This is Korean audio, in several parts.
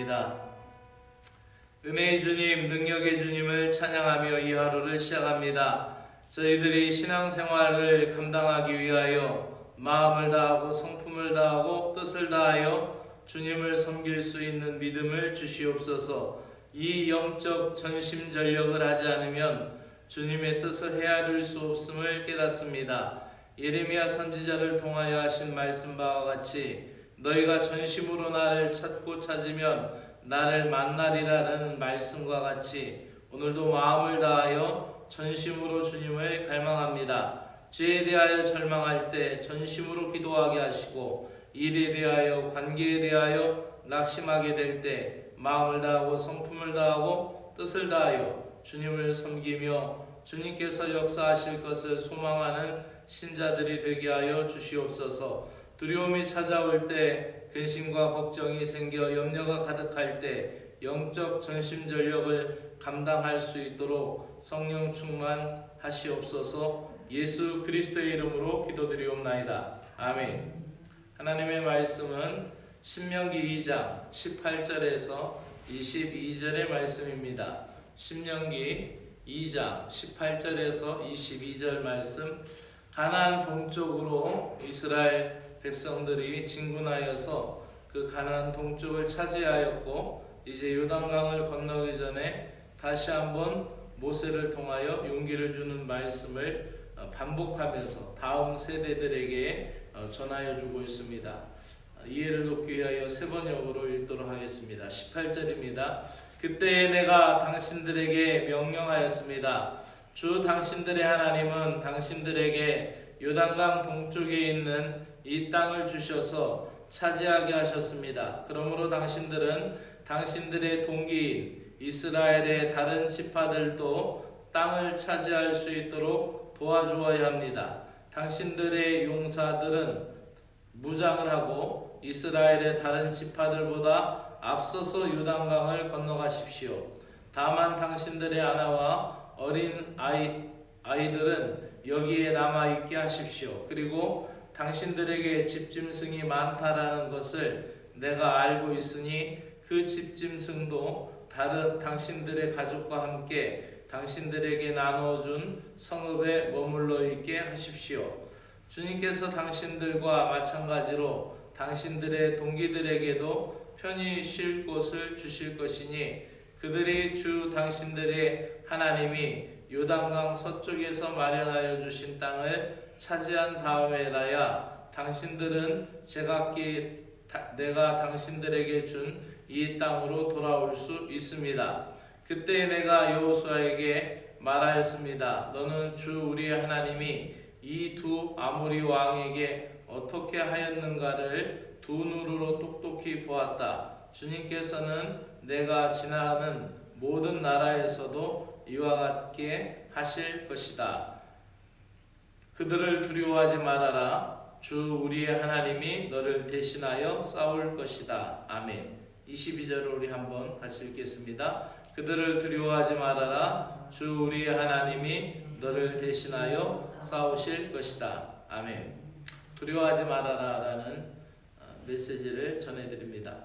기도드립니다. 은혜의 주님, 능력의 주님을 찬양하며 이 하루를 시작합니다. 저희들이 신앙생활을 감당하기 위하여 마음을 다하고 성품을 다하고 뜻을 다하여 주님을 섬길 수 있는 믿음을 주시옵소서. 이 영적 전심전력을 하지 않으면 주님의 뜻을 헤아릴 수 없음을 깨닫습니다. 예레미야 선지자를 통하여 하신 말씀 바와 같이 너희가 전심으로 나를 찾고 찾으면 나를 만나리라는 말씀과 같이 오늘도 마음을 다하여 전심으로 주님을 갈망합니다. 죄에 대하여 절망할 때 전심으로 기도하게 하시고 일에 대하여 관계에 대하여 낙심하게 될 때 마음을 다하고 성품을 다하고 뜻을 다하여 주님을 섬기며 주님께서 역사하실 것을 소망하는 신자들이 되게 하여 주시옵소서. 두려움이 찾아올 때 근심과 걱정이 생겨 염려가 가득할 때 영적 전심전력을 감당할 수 있도록 성령 충만하시옵소서. 예수 그리스도의 이름으로 기도드리옵나이다. 아멘. 하나님의 말씀은 신명기 2장 18절에서 22절의 말씀입니다. 신명기 2장 18절에서 22절 말씀 가나안 동쪽으로 이스라엘 백성들이 진군하여서 그 가나안 동쪽을 차지하였고 이제 요단강을 건너기 전에 다시 한번 모세를 통하여 용기를 주는 말씀을 어, 반복하면서 다음 세대들에게 어, 전하여 주고 있습니다. 어, 이해를 돕기 위하여 세 번역으로 읽도록 하겠습니다. 18절입니다. 그때 내가 당신들에게 명령하였습니다. 주 당신들의 하나님은 당신들에게 요단강 동쪽에 있는 이 땅을 주셔서 차지하게 하셨습니다. 그러므로 당신들은 당신들의 동기인 이스라엘의 다른 지파들도 땅을 차지할 수 있도록 도와주어야 합니다. 당신들의 용사들은 무장을 하고 이스라엘의 다른 지파들보다 앞서서 요단강을 건너가십시오. 다만 당신들의 아나와 어린 아이 아이들은 여기에 남아 있게 하십시오. 그리고 당신들에게 집짐승이 많다라는 것을 내가 알고 있으니 그 집짐승도 다른 당신들의 가족과 함께 당신들에게 나눠준 성읍에 머물러 있게 하십시오. 주님께서 당신들과 마찬가지로 당신들의 동기들에게도 편히 쉴 곳을 주실 것이니 그들이 주 당신들의 하나님이 요단강 서쪽에서 마련하여 주신 땅을 차지한 다음에라야 당신들은 제각기 내가 당신들에게 준 이 땅으로 돌아올 수 있습니다. 그때 내가 여호수아에게 말하였습니다. 너는 주 우리의 하나님이 이 두 아모리 왕에게 어떻게 하였는가를 두 눈으로 똑똑히 보았다. 주님께서는 내가 지나는 모든 나라에서도 이와 같게 하실 것이다. 그들을 두려워하지 말아라. 주 우리의 하나님이 너를 대신하여 싸울 것이다. 아멘. 22절을 우리 한번 같이 읽겠습니다. 그들을 두려워하지 말아라. 주 우리의 하나님이 너를 대신하여 싸우실 것이다. 아멘. 두려워하지 말아라라는 메시지를 전해드립니다.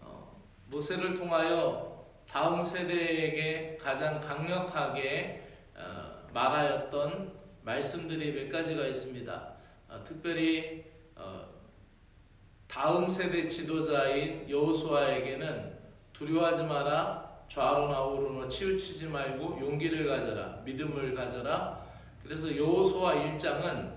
어, 모세를 통하여 다음 세대에게 가장 강력하게 어, 말하였던 말씀들이 몇 가지가 있습니다. 어, 특별히 다음 세대 지도자인 여호수아에게는 두려워하지 마라. 좌로나 우로나 치우치지 말고 용기를 가져라. 믿음을 가져라. 그래서 여호수아 1장은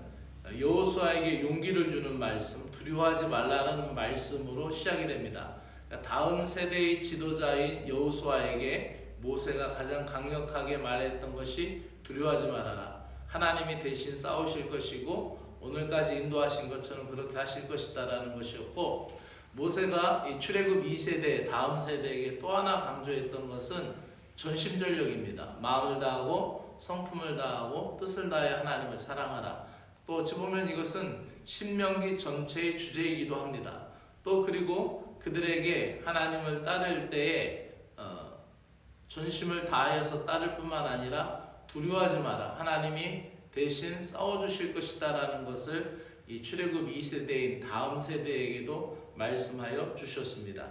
여호수아에게 용기를 주는 말씀 두려워하지 말라는 말씀으로 시작이 됩니다. 그러니까 다음 세대의 지도자인 여호수아에게 모세가 가장 강력하게 말했던 것이 두려워하지 말아라 하나님이 대신 싸우실 것이고 오늘까지 인도하신 것처럼 그렇게 하실 것이다라는 것이었고 모세가 이 출애굽 2세대 다음 세대에게 또 하나 강조했던 것은 전심전력입니다. 마음을 다하고 성품을 다하고 뜻을 다해 하나님을 사랑하라. 또 어찌 보면 이것은 신명기 전체의 주제이기도 합니다. 또 그리고 그들에게 하나님을 따를 때에 어, 전심을 다하여서 따를 뿐만 아니라 두려워하지 마라. 하나님이 대신 싸워주실 것이다라는 것을 이 출애굽 2세대인 다음 세대에게도 말씀하여 주셨습니다.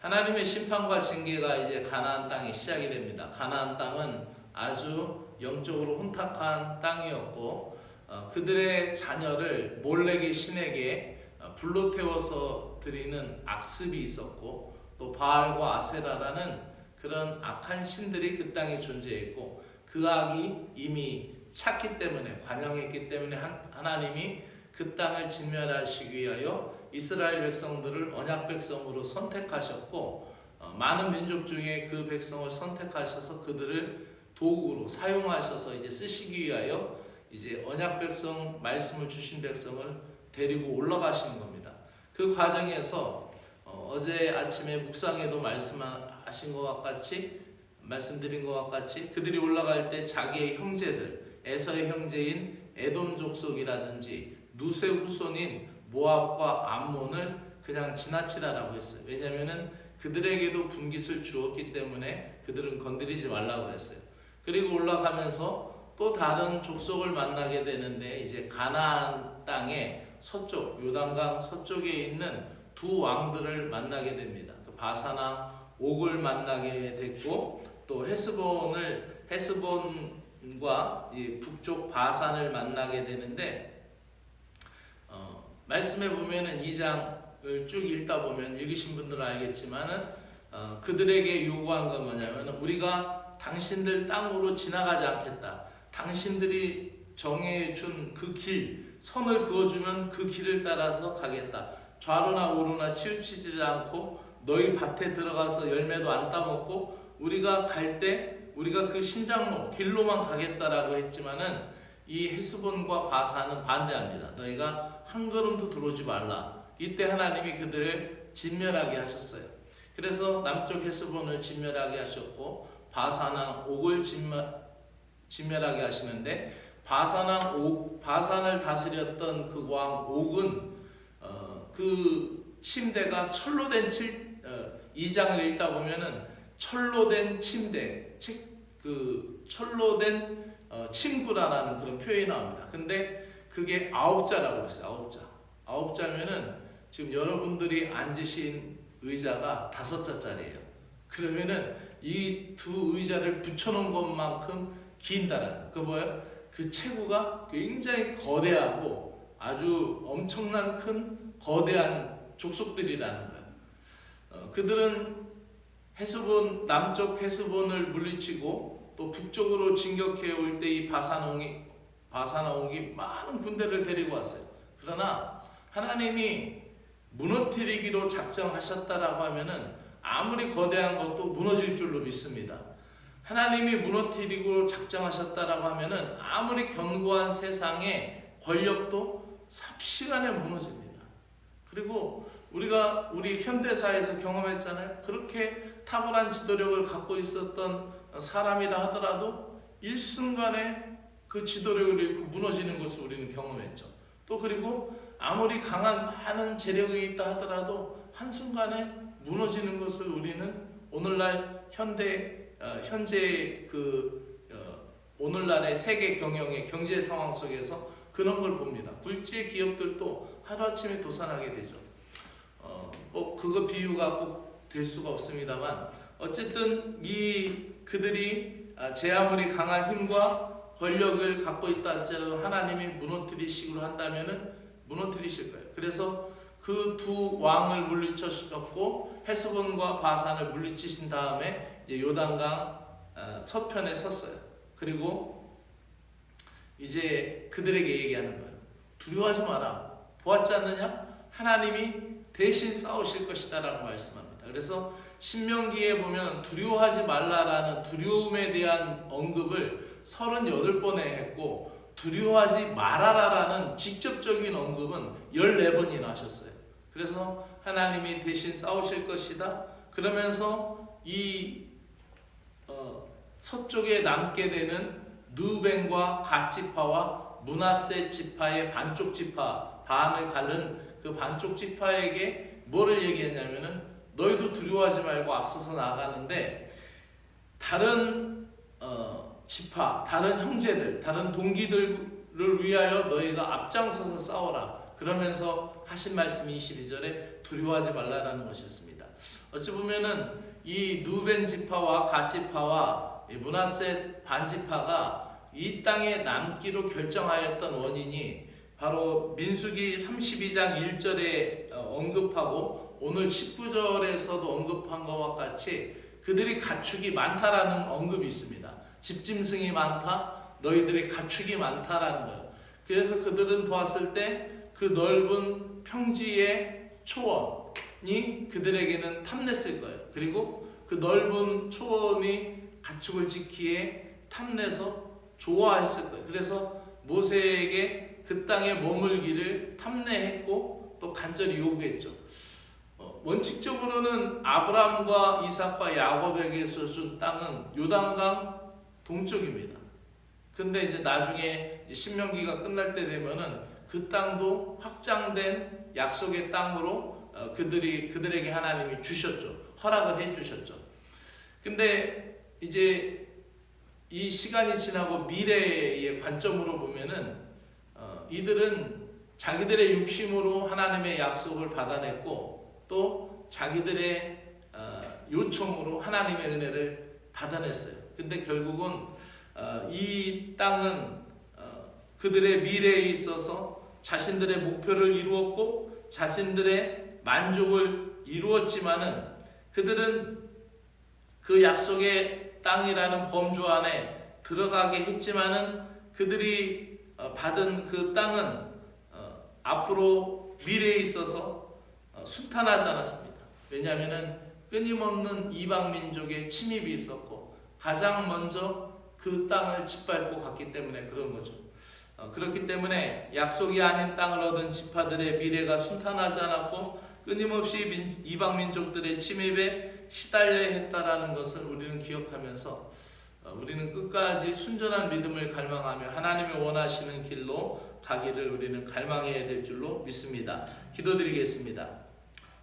하나님의 심판과 징계가 이제 가나안 땅에 시작이 됩니다. 가나안 땅은 아주 영적으로 혼탁한 땅이었고 어, 그들의 자녀를 몰래게 신에게 어, 불로 태워서 드리는 악습이 있었고 또 바알과 아세라라는 그런 악한 신들이 그 땅에 존재했고 그 악이 이미 찼기 때문에 관영했기 때문에 한- 하나님이 그 땅을 진멸하시기 위하여 이스라엘 백성들을 언약 백성으로 선택하셨고 어, 많은 민족 중에 그 백성을 선택하셔서 그들을 도구로 사용하셔서 이제 쓰시기 위하여 이제 언약 백성 말씀을 주신 백성을 데리고 올라가시는 겁니다. 그 과정에서 어, 어제 아침에 묵상에도 말씀하신 것과 같이 말씀드린 것과 같이 그들이 올라갈 때 자기의 형제들 에서의 형제인 에돔 족속이라든지 누세 후손인 모압과 암몬을 그냥 지나치라라고 했어요. 왜냐하면은 그들에게도 분깃을 주었기 때문에 그들은 건드리지 말라고 했어요. 그리고 올라가면서 또 다른 족속을 만나게 되는데 이제 가나안 땅의 서쪽 요단강 서쪽에 있는 두 왕들을 만나게 됩니다. 그 바사나 옥을 만나게 됐고 또 헤스본을 헤스본과 이 북쪽 바산을 만나게 되는데 어, 말씀해 보면은 이 장을 쭉 읽다 보면 읽으신 분들은 알겠지만은 어, 그들에게 요구한 건 뭐냐면 우리가 당신들 땅으로 지나가지 않겠다. 당신들이 정해준 그 길, 선을 그어주면 그 길을 따라서 가겠다. 좌로나 우로나 치우치지 않고 너희 밭에 들어가서 열매도 안 따먹고 우리가 갈 때 우리가 그 신장로 길로만 가겠다라고 했지만은 이 헤스본과 바사는 반대합니다. 너희가 한 걸음도 들어오지 말라. 이때 하나님이 그들을 진멸하게 하셨어요. 그래서 남쪽 헤스본을 진멸하게 하셨고 바사나 옥을 진멸, 진멸하게 하시는데 바사나 옥 바산을 다스렸던 그 왕 옥은 어, 그 침대가 철로 된 칠, 어, 이 장을 읽다 보면은 철로 된 침대, 즉그 철로 된 어, 친구라는 그런 표현이 나옵니다. 근데 그게 아홉 자라고 했어요. 아홉 자. 아홉 자면은 지금 여러분들이 앉으신 의자가 다섯 자짜리예요. 그러면은 이 두 의자를 붙여놓은 것만큼 긴다라는 그 뭐예요? 그 체구가 굉장히 거대하고 아주 엄청난 큰 거대한 족속들이라는 거예요. 어, 그들은 헤스본 남쪽 헤스본을 물리치고 또 북쪽으로 진격해 올 때 이 바사농이 바사나옥이 많은 군대를 데리고 왔어요. 그러나 하나님이 무너뜨리기로 작정하셨다라고 하면은 아무리 거대한 것도 무너질 줄로 믿습니다. 하나님이 무너뜨리고 작정하셨다라고 하면은 아무리 견고한 세상의 권력도 삽시간에 무너집니다. 그리고 우리가 우리 현대사에서 경험했잖아요. 그렇게 탁월한 지도력을 갖고 있었던 사람이라 하더라도 일순간에 그 지도력을 잃고 무너지는 것을 우리는 경험했죠. 또 그리고 아무리 강한 많은 재력이 있다 하더라도 한순간에 무너지는 것을 우리는 오늘날 현대 어, 현재 그 어, 오늘날의 세계 경영의 경제 상황 속에서 그런 걸 봅니다. 굴지의 기업들도 하루아침에 도산하게 되죠. 어, 뭐 그거 비유가 꼭 될 수가 없습니다만 어쨌든 이 그들이 아, 제 아무리 강한 힘과 권력을 갖고 있다 할지라도 하나님이 무너뜨리식으로 한다면은 무너뜨리실 거예요. 그래서 그 두 왕을 물리쳤고 헤스본과 바산을 물리치신 다음에 이제 요단강 어, 서편에 섰어요. 그리고 이제 그들에게 얘기하는 거예요. 두려워하지 마라. 보았지 않느냐? 하나님이 대신 싸우실 것이다라고 말씀합니다. 그래서 신명기에 보면 두려워하지 말라라는 두려움에 대한 언급을 38번에 했고 두려워하지 말아라라는 직접적인 언급은 14번이나 하셨어요. 그래서 하나님이 대신 싸우실 것이다. 그러면서 이 어, 서쪽에 남게 되는 누벤과 갓지파와 문하세 지파의 반쪽 지파 반을 가른 그 반쪽 지파에게 뭐를 얘기했냐면은 너희도 두려워하지 말고 앞서서 나가는데 다른 어, 지파, 다른 형제들, 다른 동기들을 위하여 너희가 앞장서서 싸워라. 그러면서 하신 말씀이 22절에 두려워하지 말라라는 것이었습니다. 어찌 보면은 이 누벤 지파와 갓 지파와 이 문하셋 반 지파가 이 땅에 남기로 결정하였던 원인이 바로 민수기 32장 1절에 어, 언급하고 오늘 19절에서도 언급한 것과 같이 그들이 가축이 많다라는 언급이 있습니다. 집짐승이 많다, 너희들의 가축이 많다라는 거예요. 그래서 그들은 보았을 때 그 넓은 평지의 초원이 그들에게는 탐냈을 거예요. 그리고 그 넓은 초원이 가축을 지키에 탐내서 좋아했을 거예요. 그래서 모세에게 그 땅에 머물기를 탐내했고 또 간절히 요구했죠. 어, 원칙적으로는 아브라함과 이삭과 야곱에게서 준 땅은 요단강 동쪽입니다. 근데 이제 나중에 신명기가 끝날 때 되면은 그 땅도 확장된 약속의 땅으로 어, 그들이 그들에게 하나님이 주셨죠. 허락을 해 주셨죠. 근데 이제 이 시간이 지나고 미래의 관점으로 보면은 어, 이들은 자기들의 욕심으로 하나님의 약속을 받아냈고 또 자기들의 어, 요청으로 하나님의 은혜를 받아냈어요. 근데 결국은 어, 이 땅은 어, 그들의 미래에 있어서 자신들의 목표를 이루었고 자신들의 만족을 이루었지만은 그들은 그 약속의 땅이라는 범주 안에 들어가게 했지만은 그들이 어, 받은 그 땅은 어, 앞으로 미래에 있어서 어, 순탄하지 않았습니다. 왜냐하면은 끊임없는 이방 민족의 침입이 있었고 가장 먼저 그 땅을 짓밟고 갔기 때문에 그런 거죠. 어, 그렇기 때문에 약속이 아닌 땅을 얻은 지파들의 미래가 순탄하지 않았고 끊임없이 민, 이방 민족들의 침입에 시달려야 했다라는 것을 우리는 기억하면서 어, 우리는 끝까지 순전한 믿음을 갈망하며 하나님이 원하시는 길로 가기를 우리는 갈망해야 될 줄로 믿습니다. 기도드리겠습니다.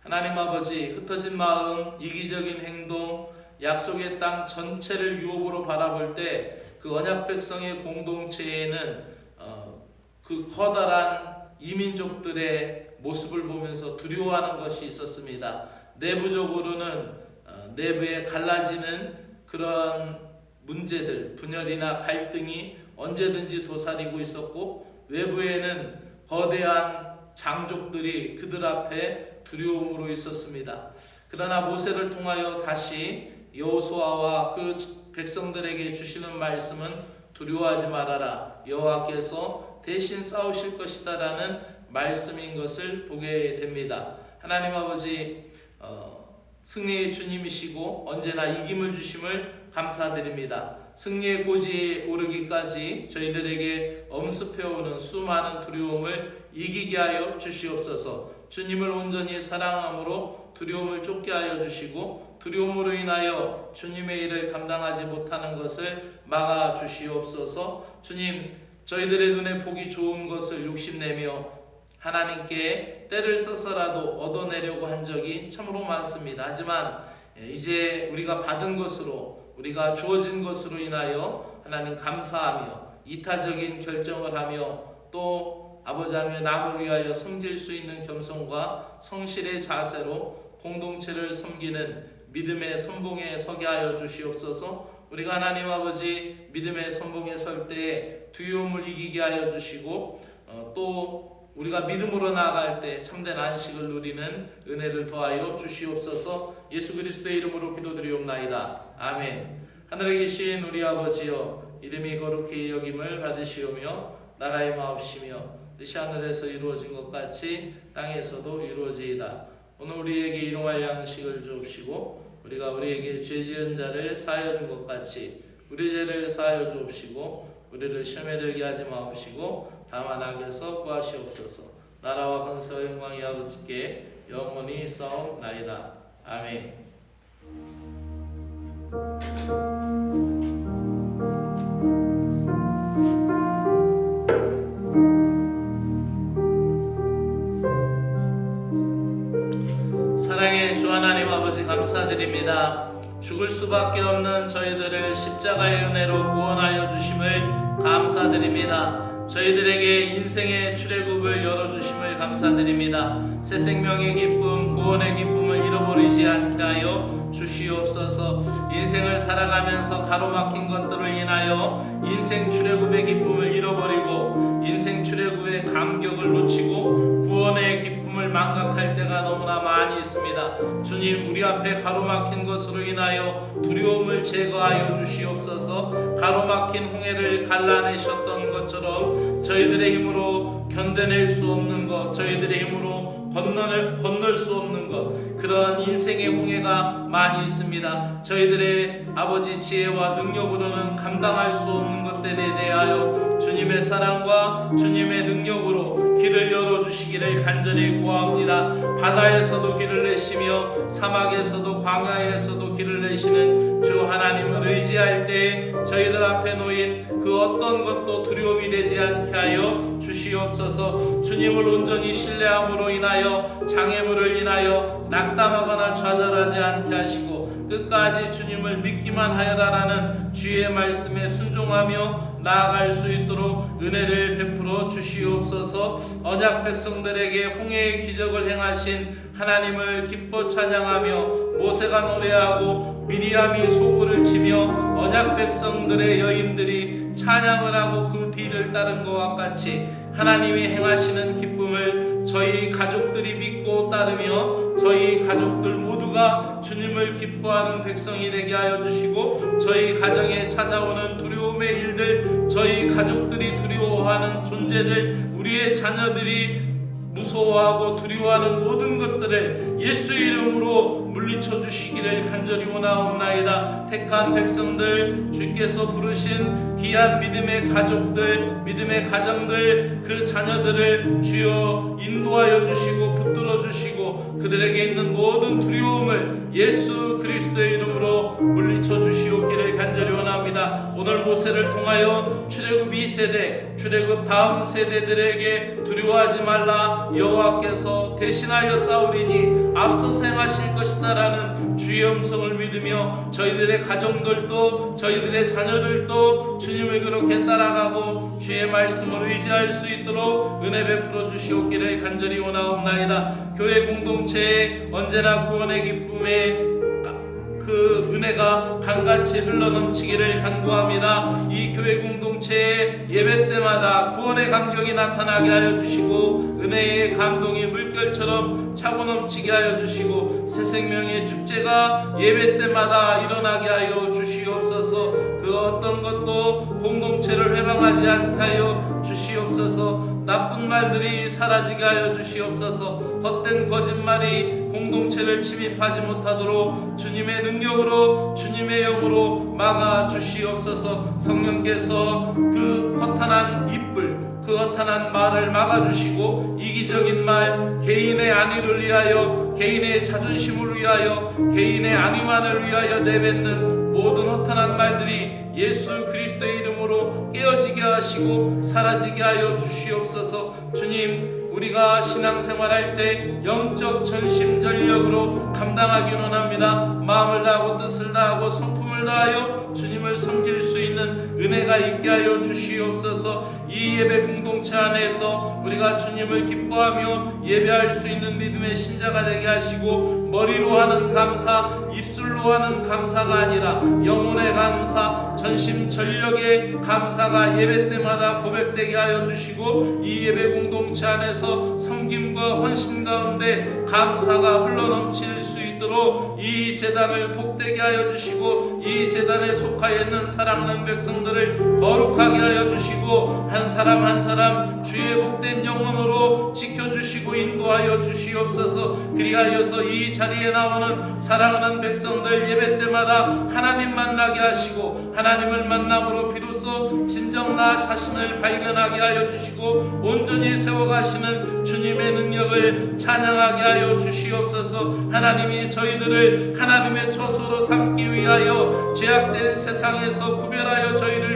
하나님 아버지 흩어진 마음, 이기적인 행동, 약속의 땅 전체를 유업으로 바라볼 때 그 언약 백성의 공동체에는 어, 그 커다란 이민족들의 모습을 보면서 두려워하는 것이 있었습니다. 내부적으로는 어, 내부에 갈라지는 그런 문제들, 분열이나 갈등이 언제든지 도사리고 있었고 외부에는 거대한 장족들이 그들 앞에 두려움으로 있었습니다. 그러나 모세를 통하여 다시 여호수아와 그 백성들에게 주시는 말씀은 두려워하지 말아라. 여호와께서 대신 싸우실 것이다라는 말씀인 것을 보게 됩니다. 하나님 아버지 어, 승리의 주님이시고 언제나 이김을 주심을 감사드립니다. 승리의 고지에 오르기까지 저희들에게 엄습해오는 수많은 두려움을 이기게 하여 주시옵소서. 주님을 온전히 사랑함으로 두려움을 쫓게 하여 주시고 두려움으로 인하여 주님의 일을 감당하지 못하는 것을 막아 주시옵소서. 주님, 저희들의 눈에 보기 좋은 것을 욕심내며 하나님께 때를 써서라도 얻어내려고 한 적이 참으로 많습니다. 하지만 이제 우리가 받은 것으로 우리가 주어진 것으로 인하여 하나님 감사하며 이타적인 결정을 하며 또 아버지 하며 남을 위하여 섬길 수 있는 겸손과 성실의 자세로 공동체를 섬기는 믿음의 선봉에 서게 하여 주시옵소서. 우리가 하나님 아버지 믿음의 선봉에 설때 두려움을 이기게 하여 주시고 어, 또 우리가 믿음으로 나아갈 때 참된 안식을 누리는 은혜를 더하여 주시옵소서. 예수 그리스도의 이름으로 기도드리옵나이다. 아멘. 하늘에 계신 우리 아버지여 이름이 거룩히 여김을 받으시오며 나라의 마옵시며 뜻이 하늘에서 이루어진 것 같이 땅에서도 이루어지이다. 오늘 우리에게 일용할 양식을 주옵시고 우리가 우리에게 죄 지은 자를 사하여 준 것 같이 우리 죄를 사하여 주옵시고 우리를 시험에 들게 하지 마옵시고 다만 악에서 구하시옵소서. 나라와 권세와 영광이 아버지께 영원히 싸움 나이다. 아멘 감사드립니다. 죽을 수밖에 없는 저희들을 십자가의 은혜로 구원하여 주심을 감사드립니다. 저희들에게 인생의 출애굽을 열어주심을 감사드립니다. 새 생명의 기쁨, 구원의 기쁨을 잃어버리지 않게 하여 주시옵소서. 인생을 살아가면서 가로막힌 것들을 인하여 인생 출애굽의 기쁨을 잃어버리고 인생 출애굽의 감격을 놓치고 구원의 기쁨 을 망각할 때가 너무나 많이 있습니다. 주님, 우리 앞에 가로막힌 것으로 인하여 두려움을 제거하여 주시옵소서. 가로막힌 홍해를 갈라내셨던 것처럼 저희들의 힘으로 견뎌낼 수 없는 것, 저희들의 힘으로 건널, 건널 수 없는 것, 그런 인생의 홍해가 많이 있습니다. 저희들의 아버지 지혜와 능력으로는 감당할 수 없는 것들에 대하여 주님의 사랑과 주님의 능력으로 길을 열어주시기를 간절히 구합니다. 바다에서도 길을 내시며 사막에서도 광야에서도 길을 내시는 주 하나님을 의지할 때 저희들 앞에 놓인 그 어떤 것도 두려움이 되지 않게 하여 주시옵소서. 주님을 온전히 신뢰함으로 인하여 장애물을 인하여 낙담하거나 좌절하지 않게 하시고 끝까지 주님을 믿기만 하여라라는 주의 말씀에 순종하며 나아갈 수 있도록 은혜를 베풀어 주시옵소서. 언약 백성들에게 홍해의 기적을 행하신 하나님을 기뻐 찬양하며 모세가 노래하고 미리암이 소구를 치며 언약 백성들의 여인들이 찬양을 하고 그 뒤를 따른 것과 같이 하나님이 행하시는 기쁨을 저희 가족들이 믿고 따르며 저희 가족들 모두가 주님을 기뻐하는 백성이 되게 하여 주시고 저희 가정에 찾아오는 두려움의 일들 저희 가족들이 두려워하는 존재들 우리의 자녀들이 무서워하고 두려워하는 모든 것들을 예수 이름으로 물리쳐 주시기를 간절히 원하옵나이다. 택한 백성들 주께서 부르신 귀한 믿음의 가족들, 믿음의 가정들, 그 자녀들을 주여 인도하여 주시고 붙들어 주시고 그들에게 있는 모든 두려움을 예수 그리스도의 이름으로 물리쳐 주시옵기를 간절히 원합니다. 오늘 모세를 통하여 출애굽 2세대, 출애굽 다음 세대들에게 두려워하지 말라 여호와께서 대신하여 싸우리니 앞서 행하실 것이다라는 주의 음성을 믿으며 저희들의 가정들도 저희들의 자녀들도 주님을 그렇게 따라가고 주의 말씀을 의지할 수 있도록 은혜 베풀어 주시옵기를 간절히 원하옵나이다. 교회 공동체에 언제나 구원의 기쁨에 그 은혜가 강같이 흘러넘치기를 간구합니다. 이 교회 공동체의 예배 때마다 구원의 감격이 나타나게 하여 주시고 은혜의 감동이 물결처럼 차고 넘치게 하여 주시고 새 생명의 축제가 예배 때마다 일어나게 하여 주시옵소서. 그 어떤 것도 공동체를 회방하지 않게 하여 주시옵소서. 나쁜 말들이 사라지게 하여 주시옵소서. 헛된 거짓말이 공동체를 침입하지 못하도록 주님의 능력으로 주님의 영으로 막아 주시옵소서. 성령께서 그 허탄한 입을 그 허탄한 말을 막아주시고 이기적인 말 개인의 안위를 위하여 개인의 자존심을 위하여 개인의 안위만을 위하여 내뱉는 모든 허탄한 말들이 예수 그리스도의 이름으로 깨어지게 하시고 사라지게 하여 주시옵소서. 주님 우리가 신앙생활할 때 영적 전심전력으로 감당하기 원합니다. 마음을 다하고 뜻을 다하고 성품을 다하여 주님을 섬길 수 있는 은혜가 있게 하여 주시옵소서 이 예배 공동체 안에서 우리가 주님을 기뻐하며 예배할 수 있는 믿음의 신자가 되게 하시고 머리로 하는 감사 입술로 하는 감사가 아니라 영혼의 감사 전심 전력의 감사가 예배 때마다 고백되게 하여 주시고 이 예배 공동체 안에서 섬김과 헌신 가운데 감사가 흘러넘칠 수 있도록 이 재단을 복되게 하여 주시고 이 재단에 속하여 있는 사랑하는 백성들을 거룩하게 하여 주시고 한 사람 한 사람 주의 복된 영혼으로 지켜주시고 인도하여 주시옵소서. 그리하여서 이 자리에 나오는 사랑하는 백성들 예배 때마다 하나님 만나게 하시고 하나님을 만남으로 비로소 진정 나 자신을 발견하게 하여 주시고 온전히 세워가시는 주님의 능력을 찬양하게 하여 주시옵소서. 하나님이 저희들을 하나님의 처소로 삼기 위하여 죄악된 세상에서 구별하여 저희를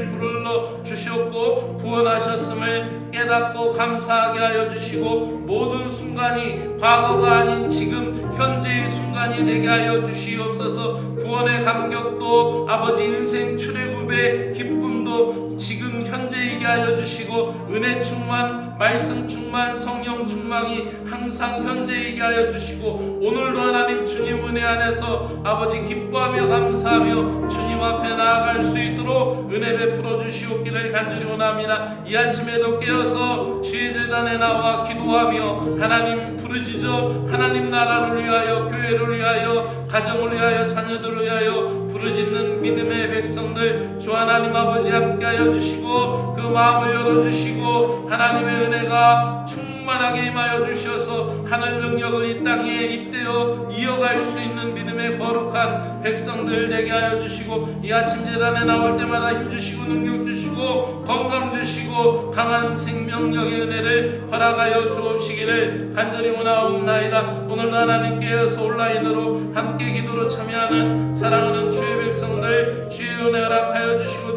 불러 주셨고 구원하셨음을 깨닫고 감사하게 하여 주시고 모든 순간이 과거가 아닌 지금 현재의 순간이 되게 하여 주시옵소서. 구원의 감격도 아버지 인생 출애굽의 기쁨도 지금 현재 있게 하여 주시고 은혜 충만 말씀 충만 성령 충만이 항상 현재 있게 하여 주시고 오늘도 하나님 주님 은혜 안에서 아버지 기뻐하며 감사하며 주님 앞에 나아갈 수 있도록 은혜 베풀어 주시옵기를 간절히 원합니다. 이 아침에도 깨어서 주의 재단에 나와 기도하며 하나님 부르짖어 하나님 나라를 위하여 교회를 위하여 가정을 위하여 자녀들을 위하여 부르짖는 믿음의 백성들 주 하나님 아버지 함께하여 주시고 그 마음을 열어 주시고 하나님의 은혜가 충만하게 임하여 주셔서 하늘 능력을 이 땅에 잇대어 이어갈 수 있는 믿음의 거룩한 백성들 되게 하여 주시고 이 아침 재단에 나올 때마다 힘 주시고 능력 주시고 건강 주시고 강한 생명력의 은혜를 허락하여 주옵시기를 간절히 원하옵나이다. 오늘도 하나님께서 온라인으로 함께 기도로 참여하는 사랑하는 주의 백성들 주의 은혜 허락하여 주시고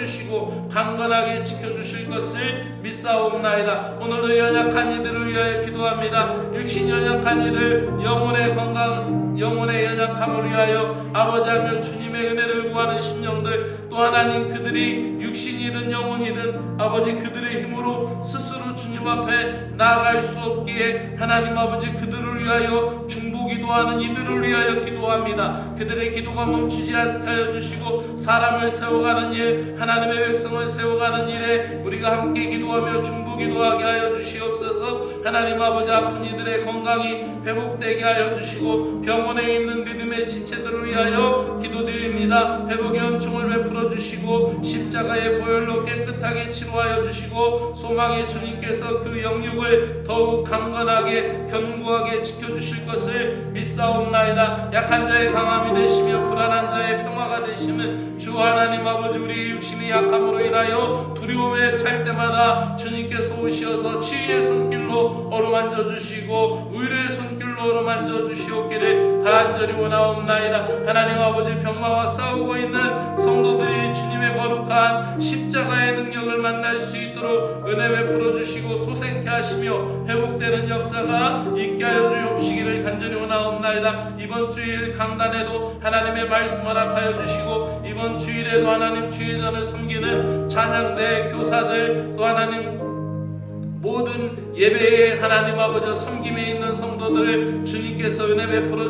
주시고 강건하게 지켜주실 것을 믿사옵나이다. 오늘도 연약한 이들을 위하여 기도합니다. 육신 연약한 이들 영혼의 건강 영혼의 연약함을 위하여 아버지 하며 주님의 은혜를 구하는 심령들 또 하나님 그들이 육신이든 영혼이든 아버지 그들의 힘으로 스스로 주님 앞에 나아갈 수 없기에 하나님 아버지 그들을 위하여 중보 기도하는 이들을 위하여 기도합니다. 그들의 기도가 멈추지 않게 하여 주시고 사람을 세워가는 일 하나님의 백성을 세워가는 일에 우리가 함께 기도하며 중보 기도하게 하여 주시옵소서 하나님 아버지 아픈 이들의 건강이 회복되게 하여 주시고 병원에 있는 믿음의 지체들을 위하여 기도드립니다. 회복의 은총을 베풀어 주시고 십자가의 보혈로 깨끗하게 치료하여 주시고 소망의 주님께서 그 영육을 더욱 강건하게 견고하게 지켜주실 것을 믿사옵나이다. 약한 자의 강함이 되시며 불안한 자의 되시는 주 하나님 아버지 우리 육신의 약함으로 인하여 두려움에 찰 때마다 주님께서 오시어서 치유의 손길로 어루만져 주시고 의뢰의 손길 로 어루만져 주시옵기를 간절히 원하옵나이다. 하나님 아버지 병마와 싸우고 있는 성도들이 주님의 거룩한 십자가의 능력을 만날 수 있도록 은혜 베풀어 주시고 소생케 하시며 회복되는 역사가 있게 하여 주옵시기를 간절히 원하옵나이다. 이번 주일 강단에도 하나님의 말씀 허락하여 주시고 이번 주일에도 하나님 주의전을 섬기는 찬양대 교사들 또 하나님 모든 예배에 하나님 아버지 섬김에 있는 성도들을 주님께서 은혜 베풀어